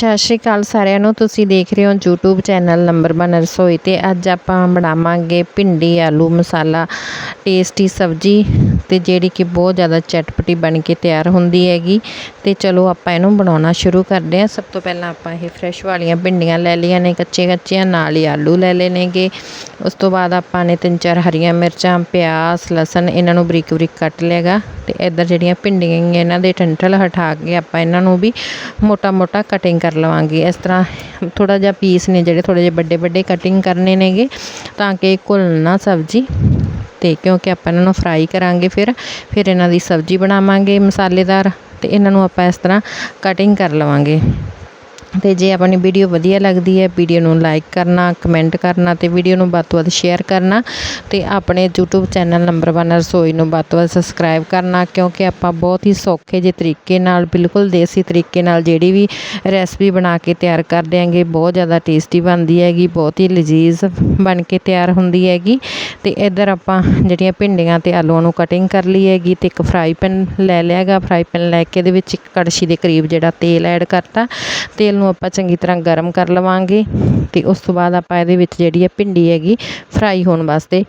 ਸਤਿ ਸ਼੍ਰੀ ਅਕਾਲ ਸਾਰਿਆਂ ਨੂੰ। ਤੁਸੀਂ ਦੇਖ ਰਹੇ ਹੋ YouTube ਚੈਨਲ ਨੰਬਰ 1 ਰਸੋਈ ਤੇ ਅੱਜ ਆਪਾਂ ਬਣਾਵਾਂਗੇ ਭਿੰਡੀ, ਆਲੂ, ਮਸਾਲਾ, ਟੇਸਟੀ ਸਬਜੀ ਤੇ ਜਿਹੜੀ ਕਿ ਬਹੁਤ ਜ਼ਿਆਦਾ ਚਟਪਟੀ ਬਣ ਕੇ ਤਿਆਰ ਹੁੰਦੀ ਹੈਗੀ। ਤੇ ਚਲੋ ਆਪਾਂ ਇਹਨੂੰ ਬਣਾਉਣਾ ਸ਼ੁਰੂ ਕਰਦੇ ਹਾਂ। ਸਭ ਤੋਂ ਪਹਿਲਾਂ ਆਪਾਂ ਇਹ ਫਰੈਸ਼ ਵਾਲੀਆਂ ਭਿੰਡੀਆਂ ਲੈ ਲਈਆਂ ਨੇ ਕੱਚੇ ਕੱਚੀਆਂ, ਨਾਲ ਹੀ ਆਲੂ ਲੈ ਲਏ ਨੇਗੇ। ਉਸ ਤੋਂ ਬਾਅਦ ਆਪਾਂ ਨੇ ਤਿੰਨ ਚਾਰ ਹਰੀਆਂ ਮਿਰਚਾਂ, ਪਿਆਜ਼, ਲਸਣ ਇਹਨਾਂ ਨੂੰ ਬਰੀਕ ਬਰੀਕ ਕੱਟ ਲਿਆਗਾ। ਤੇ ਇੱਧਰ ਜਿਹੜੀਆਂ ਭਿੰਡੀਆਂ ਹੈਗੀਆਂ, ਇਹਨਾਂ ਦੇ ਟੰਟਲ ਹਟਾ ਕੇ ਆਪਾਂ ਇਹਨਾਂ ਨੂੰ ਵੀ ਮੋਟਾ ਮੋਟਾ ਕਟਿੰਗ ਕਰ ਲਵਾਂਗੇ। ਇਸ ਤਰ੍ਹਾਂ ਥੋੜਾ ਜਿਹਾ ਪੀਸ ਨੇ ਜਿਹੜੇ ਥੋੜੇ ਜਿਹੇ ਵੱਡੇ ਵੱਡੇ ਕਟਿੰਗ ਕਰਨੇ ਨੇਗੇ, ਤਾਂ ਕਿ ਘੁਲ ਨਾ ਸਬਜ਼ੀ। ਤੇ ਕਿਉਂਕਿ ਆਪਾਂ ਇਹਨਾਂ ਨੂੰ ਫਰਾਈ ਕਰਾਂਗੇ ਫਿਰ ਫਿਰ ਇਹਨਾਂ ਦੀ ਸਬਜ਼ੀ ਬਣਾਵਾਂਗੇ ਮਸਾਲੇਦਾਰ ਤੇ ਇਹਨਾਂ ਨੂੰ ਆਪਾਂ ਇਸ ਤਰ੍ਹਾਂ ਕਟਿੰਗ ਕਰ ਲਵਾਂਗੇ। ਤੇ ਜੇ ਆਪਣੀ ਵੀਡੀਓ ਵਧੀਆ ਲੱਗਦੀ ਹੈ, ਵੀਡੀਓ ਨੂੰ ਲਾਈਕ ਕਰਨਾ ਕਮੈਂਟ ਕਰਨਾ ਤੇ ਵੀਡੀਓ ਨੂੰ ਵੱਧ ਤੋਂ ਵੱਧ ਸ਼ੇਅਰ ਕਰਨਾ ਤੇ ਆਪਣੇ YouTube ਚੈਨਲ ਨੰਬਰ 1 ਰਸੋਈ ਨੂੰ ਵੱਧ ਤੋਂ ਵੱਧ ਸਬਸਕ੍ਰਾਈਬ ਕਰਨਾ ਕਿਉਂਕਿ ਆਪਾਂ ਬਹੁਤ ਹੀ ਸੌਖੇ ਜਿਹੇ ਤਰੀਕੇ ਨਾਲ, ਬਿਲਕੁਲ ਦੇਸੀ ਤਰੀਕੇ ਨਾਲ ਜਿਹੜੀ ਵੀ ਰੈਸਪੀ ਬਣਾ ਕੇ ਤਿਆਰ ਕਰਦੇ ਦਿਆਂਗੇ ਬਹੁਤ ਜ਼ਿਆਦਾ ਟੇਸਟੀ ਬਣਦੀ ਹੈਗੀ, ਬਹੁਤ ਹੀ ਲਜ਼ੀਜ਼ ਬਣ ਕੇ ਤਿਆਰ ਹੁੰਦੀ ਹੈਗੀ ਤੇ ਇੱਧਰ ਆਪਾਂ ਜਿਹੜੀਆਂ ਭਿੰਡੀਆਂ ਤੇ ਆਲੂਆਂ ਨੂੰ ਕਟਿੰਗ ਕਰ ਲਈ ਹੈਗੀ ਤੇ ਇੱਕ ਫਰਾਈ ਪੈਨ ਲੈ ਲਿਆਗਾ ਫਰਾਈ ਪੈਨ ਲੈ ਕੇ ਇਹਦੇ ਵਿੱਚ ਇੱਕ ਕੜਛੀ ਦੇ ਕਰੀਬ ਜਿਹੜਾ ਤੇਲ ਐਡ ਕਰਤਾ, ਤੇਲ ਨੂੰ ਆਪਾਂ ਚੰਗੀ ਤਰ੍ਹਾਂ ਗਰਮ ਕਰ ਲਵਾਂਗੇ ਤੇ ਉਸ ਤੋਂ ਬਾਅਦ ਆਪਾਂ ਇਹਦੇ ਵਿੱਚ ਜਿਹੜੀ ਹੈ ਭਿੰਡੀ ਹੈਗੀ ਫਰਾਈ ਹੋਣ ਵਾਸਤੇ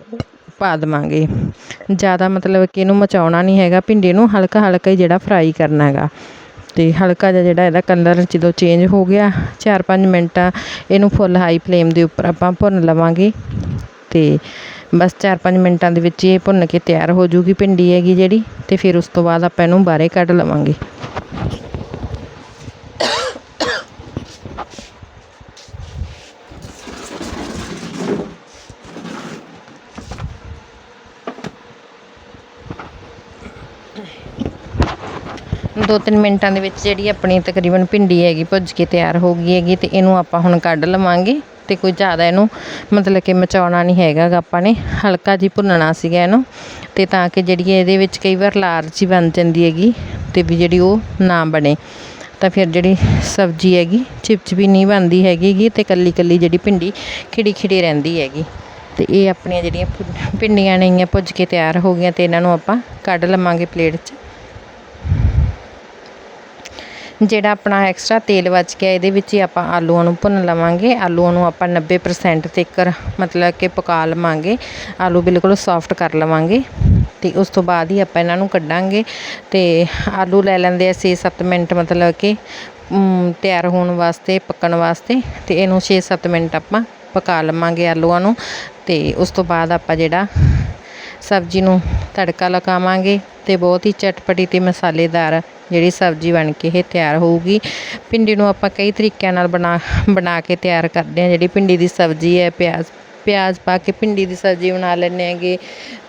ਪਾ ਦੇਵਾਂਗੇ। ਜ਼ਿਆਦਾ ਮਤਲਬ ਕਿ ਇਹਨੂੰ ਮਚਾਉਣਾ ਨਹੀਂ ਹੈਗਾ, ਭਿੰਡੀ ਨੂੰ ਹਲਕਾ ਹਲਕਾ ਹੀ ਜਿਹੜਾ ਫਰਾਈ ਕਰਨਾ ਹੈਗਾ। ਤੇ ਹਲਕਾ ਜਿਹਾ ਜਿਹੜਾ ਇਹਦਾ ਕਲਰ ਜਦੋਂ ਚੇਂਜ ਹੋ ਗਿਆ 4-5 ਮਿੰਟ ਇਹਨੂੰ ਫੁੱਲ ਹਾਈ ਫਲੇਮ ਦੇ ਉੱਪਰ ਆਪਾਂ ਭੁੰਨ ਲਵਾਂਗੇ। ਤੇ ਬਸ 4-5 ਮਿੰਟਾਂ ਦੇ ਵਿੱਚ ਇਹ ਭੁੰਨ ਕੇ ਤਿਆਰ ਹੋ ਜੂਗੀ ਭਿੰਡੀ ਹੈਗੀ ਜਿਹੜੀ, ਤੇ ਫਿਰ ਉਸ ਤੋਂ ਬਾਅਦ ਆਪਾਂ ਇਹਨੂੰ ਬਾਹਰੇ ਕੱਢ ਲਵਾਂਗੇ। ਦੋ ਤਿੰਨ ਮਿੰਟਾਂ ਦੇ ਵਿੱਚ ਜਿਹੜੀ ਆਪਣੀ ਤਕਰੀਬਨ ਭਿੰਡੀ ਹੈਗੀ ਭੁੱਜ ਕੇ ਤਿਆਰ ਹੋ ਗਈ ਹੈਗੀ ਤੇ ਇਹਨੂੰ ਆਪਾਂ ਹੁਣ ਕੱਢ ਲਵਾਂਗੇ ਤੇ ਕੋਈ ਜ਼ਿਆਦਾ ਇਹਨੂੰ ਮਤਲਬ ਕਿ ਮਚਾਉਣਾ ਨਹੀਂ ਹੈਗਾ ਆਪਾਂ ਨੇ, ਹਲਕਾ ਜਿਹੀ ਭੁੰਨਣਾ ਸੀਗਾ ਇਹਨੂੰ ਤੇ ਤਾਂ ਕਿ ਜਿਹੜੀ ਇਹਦੇ ਵਿੱਚ ਕਈ ਵਾਰ ਲਾਰਜ ਹੀ ਬਣ ਜਾਂਦੀ ਹੈਗੀ ਤੇ ਵੀ ਜਿਹੜੀ ਉਹ ਨਾ ਬਣੇ। ਤਾਂ ਫਿਰ ਜਿਹੜੀ ਸਬਜ਼ੀ ਹੈਗੀ ਚਿਪਚਿਪੀ ਨਹੀਂ ਬਣਦੀ ਹੈਗੀ ਗੀ ਤੇ ਕੱਲੀ ਕੱਲੀ ਜਿਹੜੀ ਭਿੰਡੀ ਖਿੜੀ ਖਿੜੀ ਰਹਿੰਦੀ ਹੈਗੀ। ਤੇ ਇਹ ਆਪਣੀਆਂ ਜਿਹੜੀਆਂ ਭਿੰਡੀਆਂ ਨੇਗੀਆਂ ਭੁੱਜ ਕੇ ਤਿਆਰ ਹੋ ਗਈਆਂ ਤੇ ਇਹਨਾਂ ਨੂੰ ਆਪਾਂ ਕੱਢ ਲਵਾਂਗੇ ਪਲੇਟ 'ਚ। ਜਿਹੜਾ ਆਪਣਾ ਐਕਸਟਰਾ ਤੇਲ ਬਚ ਗਿਆ, ਇਹਦੇ ਵਿੱਚ ਹੀ ਆਪਾਂ ਆਲੂਆਂ ਨੂੰ ਭੁੰਨ ਲਵਾਂਗੇ। ਆਲੂਆਂ ਨੂੰ ਆਪਾਂ 90% ਤੱਕਰ ਮਤਲਬ ਕਿ ਪਕਾ ਲਵਾਂਗੇ। ਆਲੂ ਬਿਲਕੁਲ ਸੌਫਟ ਕਰ ਲਵਾਂਗੇ ਤੇ ਉਸ ਤੋਂ ਬਾਅਦ ਹੀ ਆਪਾਂ ਇਹਨਾਂ ਨੂੰ ਕੱਢਾਂਗੇ ਤੇ ਆਲੂ ਲੈ ਲੈਂਦੇ ਆ 6-7 ਮਿੰਟ ਮਤਲਬ ਕਿ ਤਿਆਰ ਹੋਣ ਵਾਸਤੇ, ਪੱਕਣ ਵਾਸਤੇ ਤੇ ਇਹਨੂੰ 6-7 ਮਿੰਟ ਆਪਾਂ ਪਕਾ ਲਵਾਂਗੇ ਆਲੂਆਂ ਨੂੰ ਤੇ ਉਸ ਤੋਂ ਬਾਅਦ ਆਪਾਂ ਜਿਹੜਾ ਸਬਜ਼ੀ ਨੂੰ ਤੜਕਾ ਲਗਾਵਾਂਗੇ ਤੇ ਬਹੁਤ ਹੀ ਚਟਪਟੀ ਤੇ ਮਸਾਲੇਦਾਰ ਜਿਹੜੀ ਸਬਜ਼ੀ ਬਣ ਕੇ ਇਹ ਤਿਆਰ ਹੋਊਗੀ। ਭਿੰਡੀ ਨੂੰ ਆਪਾਂ ਕਈ ਤਰੀਕਿਆਂ ਨਾਲ ਬਣਾ ਬਣਾ ਕੇ ਤਿਆਰ ਕਰਦੇ ਹਾਂ। ਜਿਹੜੀ ਭਿੰਡੀ ਦੀ ਸਬਜ਼ੀ ਹੈ, ਪਿਆਜ਼ ਪਿਆਜ਼ ਪਾ ਕੇ ਭਿੰਡੀ ਦੀ ਸਬਜ਼ੀ ਬਣਾ ਲੈਂਦੇ ਹੈਗੇ,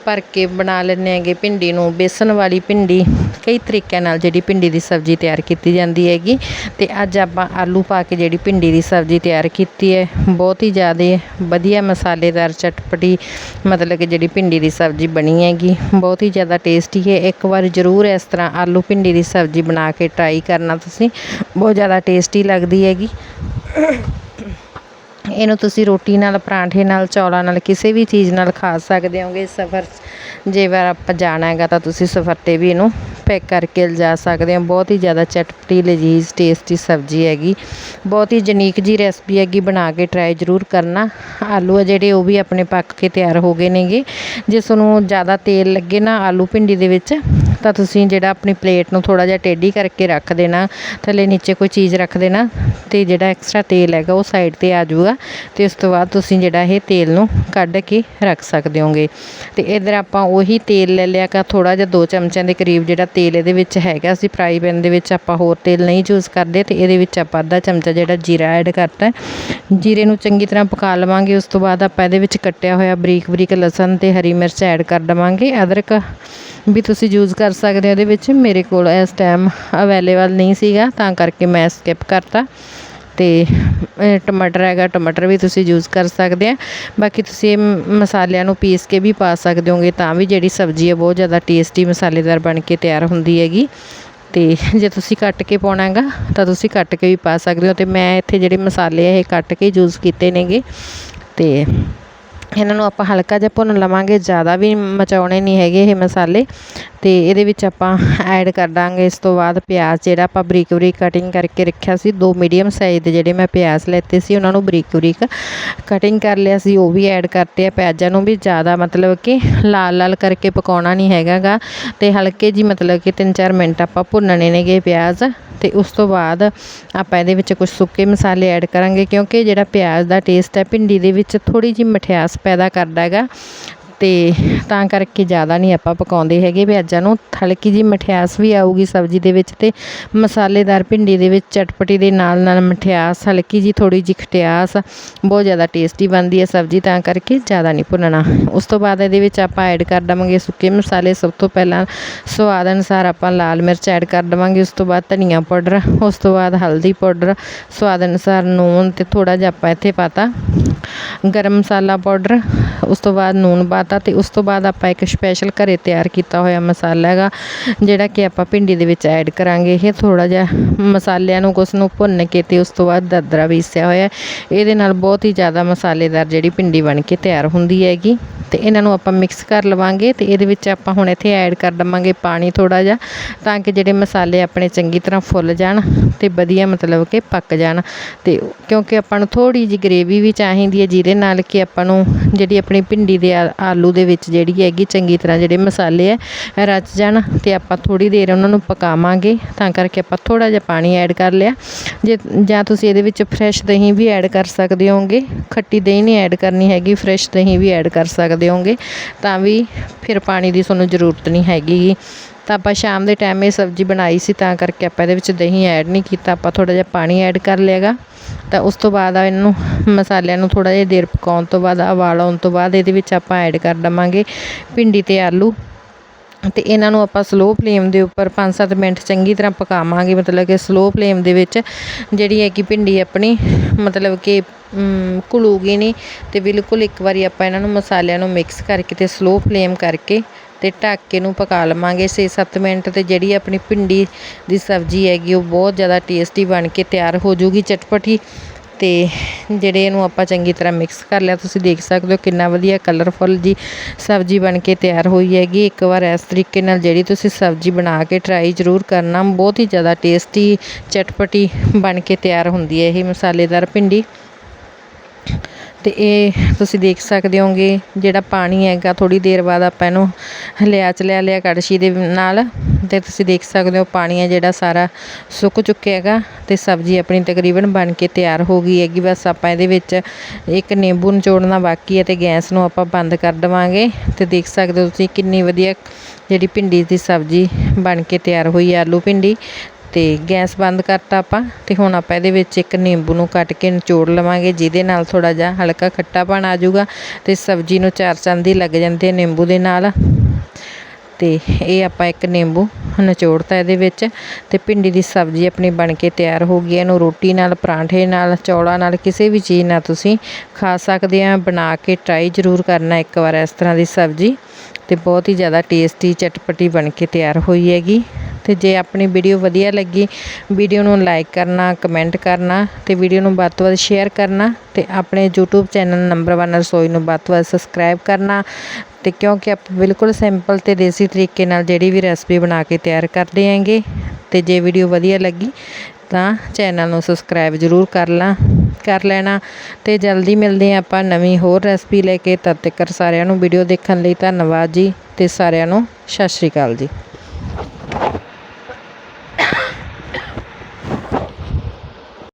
ਭਰ ਕੇ ਬਣਾ ਲੈਂਦੇ ਹੈਗੇ ਭਿੰਡੀ ਨੂੰ। ਬੇਸਣ ਵਾਲੀ ਭਿੰਡੀ, ਕਈ ਤਰੀਕਿਆਂ ਨਾਲ ਜਿਹੜੀ ਭਿੰਡੀ ਦੀ ਸਬਜ਼ੀ ਤਿਆਰ ਕੀਤੀ ਜਾਂਦੀ ਹੈਗੀ। ਅਤੇ ਅੱਜ ਆਪਾਂ ਆਲੂ ਪਾ ਕੇ ਜਿਹੜੀ ਭਿੰਡੀ ਦੀ ਸਬਜ਼ੀ ਤਿਆਰ ਕੀਤੀ ਹੈ। ਬਹੁਤ ਹੀ ਜ਼ਿਆਦਾ ਵਧੀਆ ਮਸਾਲੇਦਾਰ ਚਟਪਟੀ, ਮਤਲਬ ਕਿ ਜਿਹੜੀ ਭਿੰਡੀ ਦੀ ਸਬਜ਼ੀ ਬਣੀ ਹੈਗੀ। ਬਹੁਤ ਹੀ ਜ਼ਿਆਦਾ ਟੇਸਟੀ ਹੈ। ਇੱਕ ਵਾਰ ਜ਼ਰੂਰ ਇਸ ਤਰ੍ਹਾਂ ਆਲੂ ਭਿੰਡੀ ਦੀ ਸਬਜ਼ੀ ਬਣਾ ਕੇ ਟਰਾਈ ਕਰਨਾ ਤੁਸੀਂ। ਬਹੁਤ ਜ਼ਿਆਦਾ ਟੇਸਟੀ ਲੱਗਦੀ ਹੈਗੀ। ਇਹਨੂੰ ਤੁਸੀਂ ਰੋਟੀ ਨਾਲ, ਪਰਾਂਠੇ ਨਾਲ, ਚੌਲਾਂ ਨਾਲ, ਕਿਸੇ ਵੀ ਚੀਜ਼ ਨਾਲ ਖਾ ਸਕਦੇ ਹੋਗੇ। ਸਫ਼ਰ 'ਚ ਜੇ ਵਾਰ ਆਪਾਂ ਜਾਣਾ ਹੈਗਾ ਤਾਂ ਤੁਸੀਂ ਸਫ਼ਰ 'ਤੇ ਵੀ ਇਹਨੂੰ ਪੈਕ ਕਰਕੇ ਲਿਜਾ ਸਕਦੇ ਹੋ। ਬਹੁਤ ਹੀ ਜ਼ਿਆਦਾ ਚਟਪਟੀ, ਲਜ਼ੀਜ਼ ਟੇਸਟੀ ਸਬਜ਼ੀ ਹੈਗੀ। ਬਹੁਤ ਹੀ ਜਨੀਕ ਜਿਹੀ ਰੈਸਪੀ ਹੈਗੀ, ਬਣਾ ਕੇ ਟਰਾਈ ਜ਼ਰੂਰ ਕਰਨਾ। ਆਲੂ ਆ ਜਿਹੜੇ, ਉਹ ਵੀ ਆਪਣੇ ਪੱਕ ਕੇ ਤਿਆਰ ਹੋ ਗਏ ਨੇਗੇ। ਜੇ ਤੁਹਾਨੂੰ ਜ਼ਿਆਦਾ ਤੇਲ ਲੱਗੇ ਨਾ ਆਲੂ ਭਿੰਡੀ ਦੇ ਵਿੱਚ ਤਾਂ ਤੁਸੀਂ ਜਿਹੜਾ ਆਪਣੀ ਪਲੇਟ ਨੂੰ ਥੋੜ੍ਹਾ ਜਿਹਾ ਟੇਢੀ ਕਰਕੇ ਰੱਖ ਦੇਣਾ, ਥੱਲੇ ਨੀਚੇ ਕੋਈ ਚੀਜ਼ ਰੱਖ ਦੇਣਾ ਅਤੇ ਜਿਹੜਾ ਐਕਸਟਰਾ ਤੇਲ ਹੈਗਾ ਉਹ ਸਾਈਡ ਤੇ ਆ ਜਾਊਗਾ ਅਤੇ ਉਸ ਤੋਂ ਬਾਅਦ ਤੁਸੀਂ ਜਿਹੜਾ ਇਹ ਤੇਲ ਨੂੰ ਕੱਢ ਕੇ ਰੱਖ ਸਕਦੇ ਹੋਗੇ। ਅਤੇ ਇੱਧਰ ਆਪਾਂ ਉਹੀ ਤੇਲ ਲੈ ਲਿਆ ਕਾ ਥੋੜ੍ਹਾ ਜਿਹਾ ਦੋ ਚਮਚਿਆਂ ਦੇ ਕਰੀਬ ਜਿਹੜਾ ਤੇਲ ਇਹਦੇ ਵਿੱਚ ਹੈਗਾ, ਅਸੀਂ ਫਰਾਈ ਪੈਨ ਦੇ ਵਿੱਚ ਆਪਾਂ ਹੋਰ ਤੇਲ ਨਹੀਂ ਯੂਜ਼ ਕਰਦੇ ਅਤੇ ਇਹਦੇ ਵਿੱਚ ਆਪਾਂ ਅੱਧਾ ਚਮਚਾ ਜਿਹੜਾ ਜੀਰਾ ਐਡ ਕਰਤਾ। ਜੀਰੇ ਨੂੰ ਚੰਗੀ ਤਰ੍ਹਾਂ ਪਕਾ ਲਵਾਂਗੇ, ਉਸ ਤੋਂ ਬਾਅਦ ਆਪਾਂ ਇਹਦੇ ਵਿੱਚ ਕੱਟਿਆ ਹੋਇਆ ਬਰੀਕ ਬਰੀਕ ਲਸਣ ਤੇ ਹਰੀ ਮਿਰਚ ਐਡ ਕਰ ਦਵਾਂਗੇ, ਅਦਰਕ ਵੀ ਤੁਸੀਂ ਯੂਜ਼ ਕਰ ਸਕਦੇ ਹੋ ਇਹਦੇ ਵਿੱਚ। ਮੇਰੇ ਕੋਲ ਇਸ ਟਾਈਮ ਅਵੇਲੇਬਲ ਨਹੀਂ ਸੀਗਾ, ਤਾਂ ਕਰਕੇ ਮੈਂ ਸਕਿਪ ਕਰਤਾ। ਅਤੇ ਟਮਾਟਰ ਹੈਗਾ, ਟਮਾਟਰ ਵੀ ਤੁਸੀਂ ਯੂਜ਼ ਕਰ ਸਕਦੇ ਆ। ਬਾਕੀ ਤੁਸੀਂ ਇਹ ਮਸਾਲਿਆਂ ਨੂੰ ਪੀਸ ਕੇ ਵੀ ਪਾ ਸਕਦੇ ਹੋਗੇ, ਤਾਂ ਵੀ ਜਿਹੜੀ ਸਬਜ਼ੀ ਹੈ ਬਹੁਤ ਜ਼ਿਆਦਾ ਟੇਸਟੀ ਮਸਾਲੇਦਾਰ ਬਣ ਕੇ ਤਿਆਰ ਹੁੰਦੀ ਹੈਗੀ। ਅਤੇ ਜੇ ਤੁਸੀਂ ਕੱਟ ਕੇ ਪਾਉਣਾ ਹੈਗਾ, ਤਾਂ ਤੁਸੀਂ ਕੱਟ ਕੇ ਵੀ ਪਾ ਸਕਦੇ ਹੋ। ਅਤੇ ਮੈਂ ਇੱਥੇ ਜਿਹੜੇ ਮਸਾਲੇ ਆ, ਇਹ ਕੱਟ ਕੇ ਯੂਜ਼ ਕੀਤੇ ਨੇਗੇ। ਅਤੇ ਇਹਨਾਂ ਨੂੰ ਆਪਾਂ ਹਲਕਾ ਜਿਹਾ ਭੁੰਨ ਲਵਾਂਗੇ, ਜ਼ਿਆਦਾ ਵੀ ਮਚਾਉਣੇ ਨਹੀਂ ਹੈਗੇ ਇਹ ਮਸਾਲੇ। ਅਤੇ ਇਹਦੇ ਵਿੱਚ ਆਪਾਂ ਐਡ ਕਰ ਦਾਂਗੇ ਇਸ ਤੋਂ ਬਾਅਦ ਪਿਆਜ਼, ਜਿਹੜਾ ਆਪਾਂ ਬਰੀਕ ਬਰੀਕ ਕਟਿੰਗ ਕਰਕੇ ਰੱਖਿਆ ਸੀ, ਦੋ ਮੀਡੀਅਮ ਸਾਈਜ਼ ਦੇ ਜਿਹੜੇ ਮੈਂ ਪਿਆਜ਼ ਲੈਤੇ ਸੀ, ਉਹਨਾਂ ਨੂੰ ਬਰੀਕ ਬਰੀਕ ਕਟਿੰਗ ਕਰ ਲਿਆ ਸੀ, ਉਹ ਵੀ ਐਡ ਕਰਤੇ ਆ। ਪਿਆਜ਼ਾਂ ਨੂੰ ਵੀ ਜ਼ਿਆਦਾ ਮਤਲਬ ਕਿ ਲਾਲ ਲਾਲ ਕਰਕੇ ਪਕਾਉਣਾ ਨਹੀਂ ਹੈਗਾਗਾ। ਤੇ ਹਲਕੇ ਜੀ ਮਤਲਬ ਕਿ 3-4 ਮਿੰਟ ਆਪਾਂ ਭੁੰਨਣੇ ਨੇਗੇ ਪਿਆਜ਼। ਤੇ ਉਸ ਤੋਂ ਬਾਅਦ ਆਪਾਂ ਇਹਦੇ ਵਿੱਚ ਕੁਝ ਸੁੱਕੇ ਮਸਾਲੇ ਐਡ ਕਰਾਂਗੇ ਕਿਉਂਕਿ ਜਿਹੜਾ ਪਿਆਜ਼ ਦਾ ਟੇਸਟ ਹੈ, ਭਿੰਡੀ ਦੇ ਵਿੱਚ ਥੋੜੀ ਜਿਹੀ ਮਠਿਆਸ ਪੈਦਾ ਕਰਦਾ ਹੈਗਾ। ਅਤੇ ਤਾਂ ਕਰਕੇ ਜ਼ਿਆਦਾ ਨਹੀਂ ਆਪਾਂ ਪਕਾਉਂਦੇ ਹੈਗੇ ਵੀ ਪਿਆਜ਼ਾਂ ਨੂੰ। ਹਲਕੀ ਜਿਹੀ ਮਠਿਆਸ ਵੀ ਆਊਗੀ ਸਬਜ਼ੀ ਦੇ ਵਿੱਚ ਅਤੇ ਮਸਾਲੇਦਾਰ ਭਿੰਡੀ ਦੇ ਵਿੱਚ ਚਟਪਟੀ ਦੇ ਨਾਲ ਨਾਲ ਮਠਿਆਸ ਹਲਕੀ ਜਿਹੀ ਥੋੜ੍ਹੀ ਜਿਹੀ ਖਟਿਆਸ, ਬਹੁਤ ਜ਼ਿਆਦਾ ਟੇਸਟੀ ਬਣਦੀ ਹੈ ਸਬਜ਼ੀ ਤਾਂ ਕਰਕੇ ਜ਼ਿਆਦਾ ਨਹੀਂ ਭੁੰਨਣਾ। ਉਸ ਤੋਂ ਬਾਅਦ ਇਹਦੇ ਵਿੱਚ ਆਪਾਂ ਐਡ ਕਰ ਦੇਵਾਂਗੇ ਸੁੱਕੇ ਮਸਾਲੇ। ਸਭ ਤੋਂ ਪਹਿਲਾਂ ਸਵਾਦ ਅਨੁਸਾਰ ਆਪਾਂ ਲਾਲ ਮਿਰਚ ਐਡ ਕਰ ਦੇਵਾਂਗੇ। ਉਸ ਤੋਂ ਬਾਅਦ ਧਨੀਆ ਪਾਊਡਰ, ਉਸ ਤੋਂ ਬਾਅਦ ਹਲਦੀ ਪਾਊਡਰ, ਸਵਾਦ ਅਨੁਸਾਰ ਨੂਣ ਅਤੇ ਥੋੜ੍ਹਾ ਜਿਹਾ ਆਪਾਂ ਇੱਥੇ ਪਾਤਾ ਗਰਮ ਮਸਾਲਾ ਪਾਊਡਰ, ਉਸ ਤੋਂ ਬਾਅਦ ਨੂਨ ਪਾਤਾ ਅਤੇ ਉਸ ਤੋਂ ਬਾਅਦ ਆਪਾਂ ਇੱਕ ਸਪੈਸ਼ਲ ਘਰ ਤਿਆਰ ਕੀਤਾ ਹੋਇਆ ਮਸਾਲਾ ਹੈਗਾ, ਜਿਹੜਾ ਕਿ ਆਪਾਂ ਭਿੰਡੀ ਦੇ ਵਿੱਚ ਐਡ ਕਰਾਂਗੇ। ਇਹ ਥੋੜ੍ਹਾ ਜਿਹਾ ਮਸਾਲਿਆਂ ਨੂੰ, ਕੁਛ ਨੂੰ ਭੁੰਨ ਕੇ ਅਤੇ ਉਸ ਤੋਂ ਬਾਅਦ ਦਰਦਰਾ ਪੀਸਿਆ ਹੋਇਆ। ਇਹਦੇ ਨਾਲ ਬਹੁਤ ਹੀ ਜ਼ਿਆਦਾ ਮਸਾਲੇਦਾਰ ਜਿਹੜੀ ਭਿੰਡੀ ਬਣ ਕੇ ਤਿਆਰ ਹੁੰਦੀ ਹੈਗੀ। ਅਤੇ ਇਹਨਾਂ ਨੂੰ ਆਪਾਂ ਮਿਕਸ ਕਰ ਲਵਾਂਗੇ ਅਤੇ ਇਹਦੇ ਵਿੱਚ ਆਪਾਂ ਹੁਣ ਇੱਥੇ ਐਡ ਕਰ ਦਵਾਂਗੇ ਪਾਣੀ ਥੋੜ੍ਹਾ ਜਿਹਾ, ਤਾਂ ਕਿ ਜਿਹੜੇ ਮਸਾਲੇ ਆਪਣੇ ਚੰਗੀ ਤਰ੍ਹਾਂ ਫੁੱਲ ਜਾਣ ਅਤੇ ਵਧੀਆ ਮਤਲਬ ਕਿ ਪੱਕ ਜਾਣ। ਅਤੇ ਕਿਉਂਕਿ ਆਪਾਂ ਨੂੰ ਥੋੜ੍ਹੀ ਜਿਹੀ ਗ੍ਰੇਵੀ ਵੀ ਚਾਹੀਦੀ ਹੈ ਜਿਹਦੇ ਨਾਲ ਕਿ ਆਪਾਂ ਨੂੰ ਜਿਹੜੀ ਆਪਣੀ ਭਿੰਡੀ ਦੇ ਆਲੂ ਦੇ ਵਿੱਚ ਜਿਹੜੀ ਹੈਗੀ ਚੰਗੀ ਤਰ੍ਹਾਂ ਜਿਹੜੇ ਮਸਾਲੇ ਹੈ ਰਚ ਜਾਣ ਅਤੇ ਆਪਾਂ ਥੋੜ੍ਹੀ ਦੇਰ ਉਹਨਾਂ ਨੂੰ ਪਕਾਵਾਂਗੇ, ਤਾਂ ਕਰਕੇ ਆਪਾਂ ਥੋੜ੍ਹਾ ਜਿਹਾ ਪਾਣੀ ਐਡ ਕਰ ਲਿਆ। ਜੇ, ਜਾਂ ਤੁਸੀਂ ਇਹਦੇ ਵਿੱਚ ਫਰੈਸ਼ ਦਹੀਂ ਵੀ ਐਡ ਕਰ ਸਕਦੇ ਹੋਗੇ ਖੱਟੀ ਦਹੀਂ ਨਹੀਂ ਐਡ ਕਰਨੀ ਹੈਗੀ, ਫਰੈਸ਼ ਦਹੀਂ ਵੀ ਐਡ ਕਰ ਸਕਦੇ ਹੋਗੇ ਤਾਂ ਵੀ ਫਿਰ ਪਾਣੀ ਦੀ ਤੁਹਾਨੂੰ ਜ਼ਰੂਰਤ ਨਹੀਂ ਹੈਗੀ। ਤਾਂ ਆਪਾਂ ਸ਼ਾਮ ਦੇ ਟਾਈਮ ਇਹ ਸਬਜ਼ੀ ਬਣਾਈ ਸੀ, ਤਾਂ ਕਰਕੇ ਆਪਾਂ ਇਹਦੇ ਵਿੱਚ ਦਹੀਂ ਐਡ ਨਹੀਂ ਕੀਤਾ, ਆਪਾਂ ਥੋੜ੍ਹਾ ਜਿਹਾ ਪਾਣੀ ਐਡ ਕਰ ਲਿਆਗਾ ਤਾਂ ਉਸ ਤੋਂ ਬਾਅਦ ਆ ਇਹਨੂੰ ਮਸਾਲਿਆਂ ਨੂੰ ਥੋੜ੍ਹਾ ਜਿਹਾ ਦੇਰ ਪਕਾਉਣ ਤੋਂ ਬਾਅਦ ਉਬਾਲ ਆਉਣ ਤੋਂ ਬਾਅਦ ਇਹਦੇ ਵਿੱਚ ਆਪਾਂ ਐਡ ਕਰ ਦਵਾਂਗੇ ਭਿੰਡੀ ਤੇ ਆਲੂ। ਤੇ ਇਹਨਾਂ ਨੂੰ ਆਪਾਂ ਸਲੋ ਫਲੇਮ ਦੇ ਉੱਪਰ 5-7 ਮਿੰਟ ਚੰਗੀ ਤਰ੍ਹਾਂ ਪਕਾਵਾਂਗੇ, ਮਤਲਬ ਕਿ ਸਲੋ ਫਲੇਮ ਦੇ ਵਿੱਚ। ਜਿਹੜੀ ਹੈ ਕਿ ਭਿੰਡੀ ਆਪਣੀ, ਮਤਲਬ ਕਿ ਘੁਲੂਗੀ ਨਹੀਂ ਤੇ ਬਿਲਕੁਲ ਇੱਕ ਵਾਰੀ ਆਪਾਂ ਇਹਨਾਂ ਨੂੰ ਮਸਾਲਿਆਂ ਨੂੰ ਮਿਕਸ ਕਰਕੇ ਤੇ ਸਲੋ ਫਲੇਮ ਕਰਕੇ ਅਤੇ ਢੱਕ ਕੇ ਨੂੰ ਪਕਾ ਲਵਾਂਗੇ। 6-7 ਮਿੰਟ ਅਤੇ ਜਿਹੜੀ ਆਪਣੀ ਭਿੰਡੀ ਦੀ ਸਬਜ਼ੀ ਹੈਗੀ, ਉਹ ਬਹੁਤ ਜ਼ਿਆਦਾ ਟੇਸਟੀ ਬਣ ਕੇ ਤਿਆਰ ਹੋ ਜੂਗੀ ਚਟਪਟੀ। ਅਤੇ ਜਿਹੜੇ ਇਹਨੂੰ ਆਪਾਂ ਚੰਗੀ ਤਰ੍ਹਾਂ ਮਿਕਸ ਕਰ ਲਿਆ, ਤੁਸੀਂ ਦੇਖ ਸਕਦੇ ਹੋ ਕਿੰਨਾ ਵਧੀਆ ਕਲਰਫੁੱਲ ਜੀ ਸਬਜ਼ੀ ਬਣ ਕੇ ਤਿਆਰ ਹੋਈ ਹੈਗੀ। ਇੱਕ ਵਾਰ ਇਸ ਤਰੀਕੇ ਨਾਲ ਜਿਹੜੀ ਤੁਸੀਂ ਸਬਜ਼ੀ ਬਣਾ ਕੇ ਟਰਾਈ ਜ਼ਰੂਰ ਕਰਨਾ। ਬਹੁਤ ਹੀ ਜ਼ਿਆਦਾ ਟੇਸਟੀ ਚਟਪਟੀ ਬਣ ਕੇ ਤਿਆਰ ਹੁੰਦੀ ਹੈ ਇਹ ਮਸਾਲੇਦਾਰ ਭਿੰਡੀ। ਤੇ ਇਹ ਤੁਸੀਂ ਦੇਖ ਸਕਦੇ ਹੋਗੇ ਜਿਹੜਾ ਪਾਣੀ ਹੈਗਾ, ਥੋੜ੍ਹੀ ਦੇਰ ਬਾਅਦ ਆਪਾਂ ਇਹਨੂੰ ਹਲਿਆ ਚ ਲਿਆ ਲਿਆ ਕੜਛੀ ਦੇ ਨਾਲ ਅਤੇ ਤੁਸੀਂ ਦੇਖ ਸਕਦੇ ਹੋ ਪਾਣੀ ਹੈ ਜਿਹੜਾ ਸਾਰਾ ਸੁੱਕ ਚੁੱਕਿਆ ਹੈਗਾ ਅਤੇ ਸਬਜ਼ੀ ਆਪਣੀ ਤਕਰੀਬਨ ਬਣ ਕੇ ਤਿਆਰ ਹੋ ਗਈ ਹੈਗੀ। ਬਸ ਆਪਾਂ ਇਹਦੇ ਵਿੱਚ ਇੱਕ ਨਿੰਬੂ ਨਿਚੋੜਨਾ ਬਾਕੀ ਹੈ ਅਤੇ ਗੈਸ ਨੂੰ ਆਪਾਂ ਬੰਦ ਕਰ ਦੇਵਾਂਗੇ ਅਤੇ ਦੇਖ ਸਕਦੇ ਹੋ ਤੁਸੀਂ ਕਿੰਨੀ ਵਧੀਆ ਜਿਹੜੀ ਭਿੰਡੀ ਦੀ ਸਬਜ਼ੀ ਬਣ ਕੇ ਤਿਆਰ ਹੋਈ ਹੈ ਆਲੂ ਭਿੰਡੀ ਤੇ ਗੈਸ ਬੰਦ ਕਰਤਾ ਆਪਾਂ, ਤੇ ਹੁਣ ਆਪਾਂ ਇਹਦੇ ਵਿੱਚ ਇੱਕ ਨਿੰਬੂ ਨੂੰ ਕੱਟ ਕੇ ਨਿਚੋੜ ਲਵਾਂਗੇ, ਜਿਹਦੇ ਨਾਲ ਥੋੜਾ ਜਿਹਾ ਹਲਕਾ ਖੱਟਾਪਣ ਆ ਜਾਊਗਾ ਤੇ ਸਬਜ਼ੀ ਨੂੰ ਚਾਰ ਚੰਦ ਹੀ ਲੱਗ ਜਾਂਦੇ ਆ ਨਿੰਬੂ ਦੇ ਨਾਲ। ਤੇ ਇਹ ਆਪਾਂ ਇੱਕ ਨਿੰਬੂ ਨਿਚੋੜਤਾ ਇਹਦੇ ਵਿੱਚ ਤੇ ਭਿੰਡੀ ਦੀ ਸਬਜ਼ੀ ਆਪਣੀ ਬਣ ਕੇ ਤਿਆਰ ਹੋ ਗਈ ਇਹਨੂੰ ਰੋਟੀ ਨਾਲ, ਪਰਾਂਠੇ ਨਾਲ, ਚੌਲਾਂ ਨਾਲ ਕਿਸੇ ਵੀ ਚੀਜ਼ ਨਾਲ ਤੁਸੀਂ ਖਾ ਸਕਦੇ ਆ। ਬਣਾ ਕੇ ਟਰਾਈ ਜ਼ਰੂਰ ਕਰਨਾ ਇੱਕ ਵਾਰ ਇਸ ਤਰ੍ਹਾਂ ਦੀ ਸਬਜ਼ੀ। ਤੇ ਬਹੁਤ ਹੀ ਜ਼ਿਆਦਾ ਟੇਸਟੀ ਚਟਪਟੀ ਬਣ ਕੇ ਤਿਆਰ ਹੋਈ ਹੈਗੀ। ਤੇ ਜੇ ਆਪਣੀ ਵੀਡੀਓ ਵਧੀਆ ਲੱਗੀ ਵੀਡੀਓ ਨੂੰ ਲਾਈਕ ਕਰਨਾ ਕਮੈਂਟ ਕਰਨਾ ਤੇ ਵੀਡੀਓ ਨੂੰ ਵੱਧ ਤੋਂ ਵੱਧ ਸ਼ੇਅਰ ਕਰਨਾ ਤੇ ਆਪਣੇ YouTube ਚੈਨਲ ਨੰਬਰ 1 ਰਸੋਈ ਨੂੰ ਵੱਧ ਤੋਂ ਵੱਧ ਸਬਸਕ੍ਰਾਈਬ ਕਰਨਾ ਤੇ ਕਿਉਂਕਿ ਆਪਾਂ ਬਿਲਕੁਲ ਸਿੰਪਲ ਤੇ ਦੇਸੀ ਤਰੀਕੇ ਨਾਲ ਜਿਹੜੀ ਵੀ ਰੈਸਪੀ ਬਣਾ ਕੇ ਤਿਆਰ ਕਰਦੇ ਆਂਗੇ ਤੇ ਜੇ ਵੀਡੀਓ ਵਧੀਆ ਲੱਗੀ ਤਾਂ ਚੈਨਲ ਨੂੰ ਸਬਸਕ੍ਰਾਈਬ ਜ਼ਰੂਰ ਕਰ ਲਾਂ। ਕਰ ਲੈਣਾ ਤੇ ਜਲਦੀ ਮਿਲਦੇ ਹਾਂ ਆਪਾਂ ਨਵੀਂ ਹੋਰ ਰੈਸਪੀ ਲੈ ਕੇ। ਤਦ ਤੱਕ ਸਾਰਿਆਂ ਨੂੰ ਵੀਡੀਓ ਦੇਖਣ ਲਈ ਧੰਨਵਾਦ ਜੀ ਤੇ ਸਾਰਿਆਂ ਨੂੰ ਸਤਿ ਸ਼੍ਰੀ ਅਕਾਲ ਜੀ।